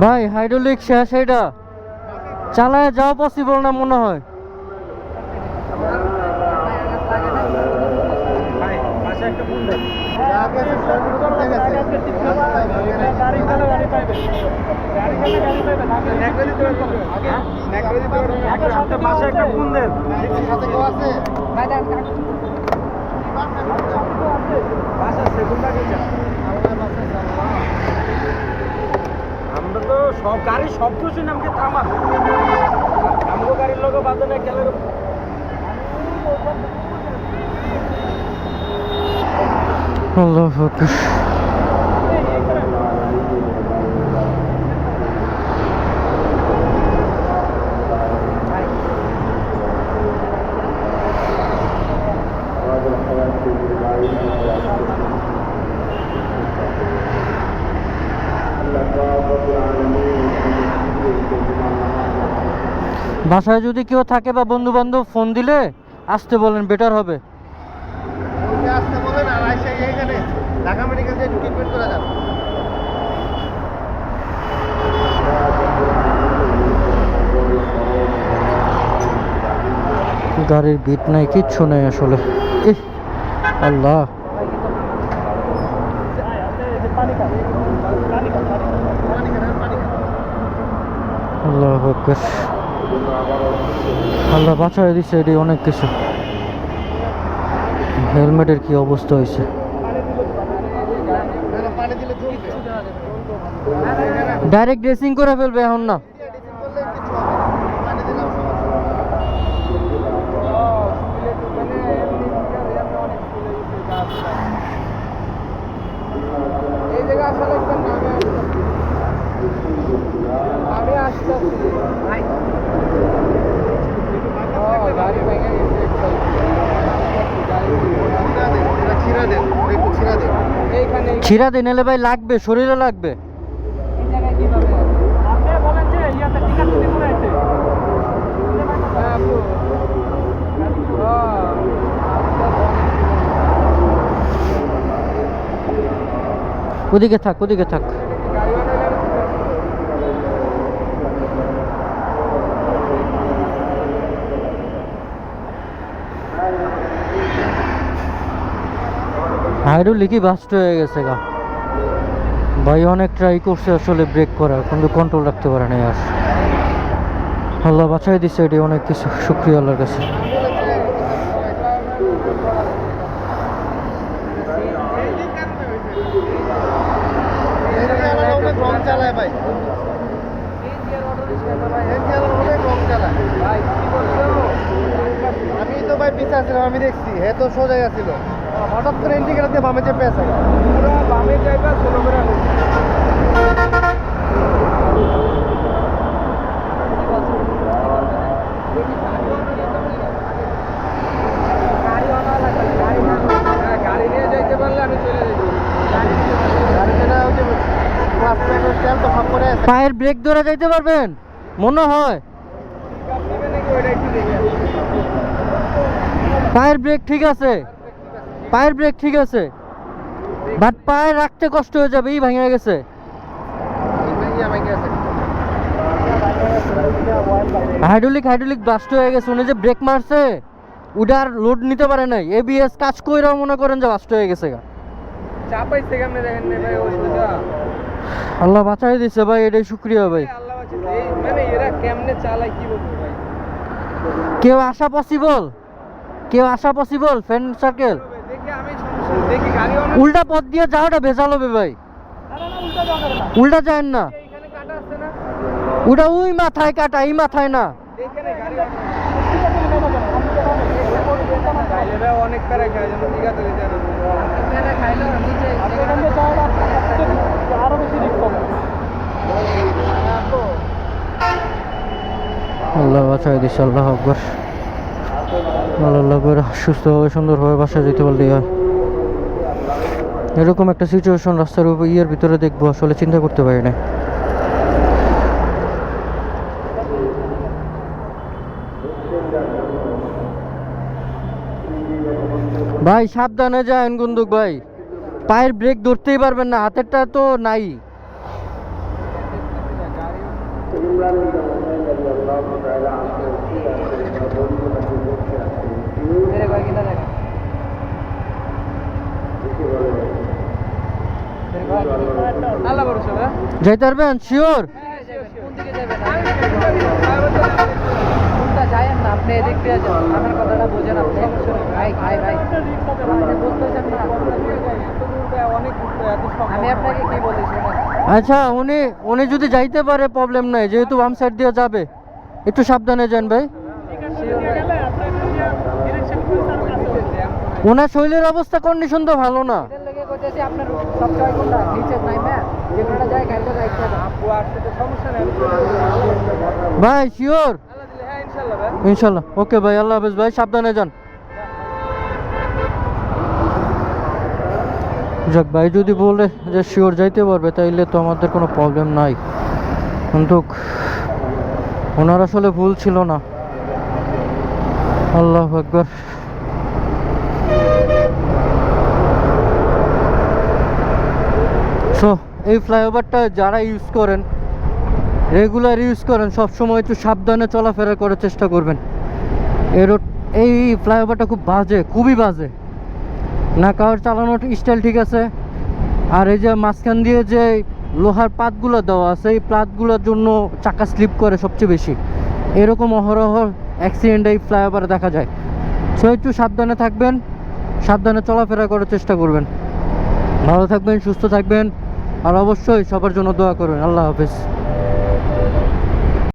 ভাই হাইড্রোলিক শেষ এটা চালায় যাওয়া পসিবল না মনে হয়? আমরা তো সব গাড়ি সব কিছু নামকে থামা। আমগো গাড়ির লোক বাদে না গেলে আল্লাহ আকবার। বাসায় যদি কেউ থাকে বা বন্ধু বান্ধব ফোন দিলে আসতে বলেন বেটার হবে। গাড়ির বিট নাই কিচ্ছু নেই আসলে। আল্লাহ। আল্লাহ আকবার। আল্লাহ বাঁচাই দিচ্ছে এটি অনেক কিছু। হেলমেটের কি অবস্থা হয়েছে? ডাইরেক্ট ড্রেসিং করে ফেলবে এখন না করলে কিছু হবে না। পানি দিলাম সমস্যা নেই। এই জায়গা আসলে একটা নামে আমি আসতেছি ভাই ও গাড়ি ভেঙে গেছে ছিড়া দেন একটু ছিড়া দেন এইখানে ছিঁড়া দিন এলে ভাই লাগবে শরীরে লাগবে। ওদিকে থাক ওদিকে থাক। হাইড্রোলিকই বাস্ট হয়ে গেছে গা। ভাই অনেক ট্রাই করছে আসলে ব্রেক করার, কিন্তু কন্ট্রোল রাখতে পারে না আর। আল্লাহ বাঁচাই দিচ্ছে এটি অনেক কিছু, শুক্রিয়া আল্লাহর কাছে। আমি তো ভাই পিছা ছিলাম আমি দেখছি, হে তো সোজা গেছিল। হঠাৎ করে ইন্ডিকেটার দিয়ে বামে চেপে আছে। পুরো বামে যাইবা ষোলো করে পায়ের ব্রেক ধরে যাইতে পারবেন? মনে হয়। পায়ের ব্রেক ঠিক আছে। পায়ের ব্রেক ঠিক আছে। বাট পায়ে রাখতে কষ্ট হয়ে যাবে, এই ভেঙে গেছে। হাইড্রোলিক হাইড্রোলিক ব্লাস্ট হয়ে গেছে, উনি যে ব্রেক মারছে, উডার লোড নিতে পারে নাই। এবিএস কাজ কইরাও মনে করেন যে ব্লাস্ট হয়ে গেছে চাপাইছে কেমনে দেখেন ভাই আল্লাহ বাঁচাই দিছে ভাই, এটাই শুক্রিয়া ভাই। মানে এরা কেমনে চালায় কি বলব ভাই কেউ আসা পসিবল কেউ আসা পসিবল ফ্রেন্ড সার্কেল দেখি আমি সমস্যা নেই। দেখি গাড়ি অনেক উল্টা পথ দিয়ে যাওয়াটা ভেজাল হবে ভাই। উল্টা যায় না। এইখানে কাটা আছে না? ওটা ওই মাথায় কাটা এই মাথায় না। আল্লাহ বাঁচাই আল্লাহ আকবর। সুস্থভাবে সুন্দরভাবে বাসা যেতে পারলেই হয় এরকম একটা সিচুয়েশন রাস্তার উপর ইয়ের ভিতরে দেখব, আসলে চিন্তা করতে পারি না ভাই, সাবধানে যান গুন্দুক ভাই। পায়ের ব্রেক ধরতেই পারবেন না, হাতেরটা তো নাই। কি বলি শোনেন আচ্ছা উনি উনি যদি যাইতে পারে প্রবলেম নাই যেহেতু বাম সাইড দিয়ে যাবে। একটু সাবধানে যান ভাই। ওনার শরীরের অবস্থা কন্ডিশন তো ভালো না। কইতেছি আপনার সবচেয়ে কোনটা নিচে নাই ম্যাম যায় গাড়িটা রাখতে হবে আপু আসতে তো সমস্যা নেই ভাই শিওর? আল্লাহ দিলে হ্যাঁ ইনশাআল্লাহ ভাই। ইনশাল্লাহ ওকে ভাই আল্লাহ হাফেজ। ভাই সাবধানে যান। যাক ভাই যদি বলে যে শিওর যাইতে পারবে তাইলে তো আমাদের কোনো প্রবলেম নাই। কিন্তু ওনার আসলে ভুল ছিল না। আল্লাহ একবার সো এই ফ্লাইওভারটা যারা ইউজ করেন রেগুলার ইউজ করেন, সবসময় একটু সাবধানে চলাফেরা করার চেষ্টা করবেন। এই রোড, এই ফ্লাইওভারটা খুব বাজে, খুবই বাজে। না, কার চালানোর স্টাইল ঠিক আছে। আর এই যে মাঝখান দিয়ে যে লোহার পাতগুলো দেওয়া আছে, এই পাতগুলোর জন্য চাকা স্লিপ করে সবচেয়ে বেশি। এরকম অহরহ অ্যাক্সিডেন্ট এই ফ্লাইওভারে দেখা যায়। সো একটু সাবধানে থাকবেন, সাবধানে চলাফেরা করার চেষ্টা করবেন। ভালো থাকবেন, সুস্থ থাকবেন। আর অবশ্যই সবার জন্য দোয়া করবেন। আল্লাহ হাফেজ।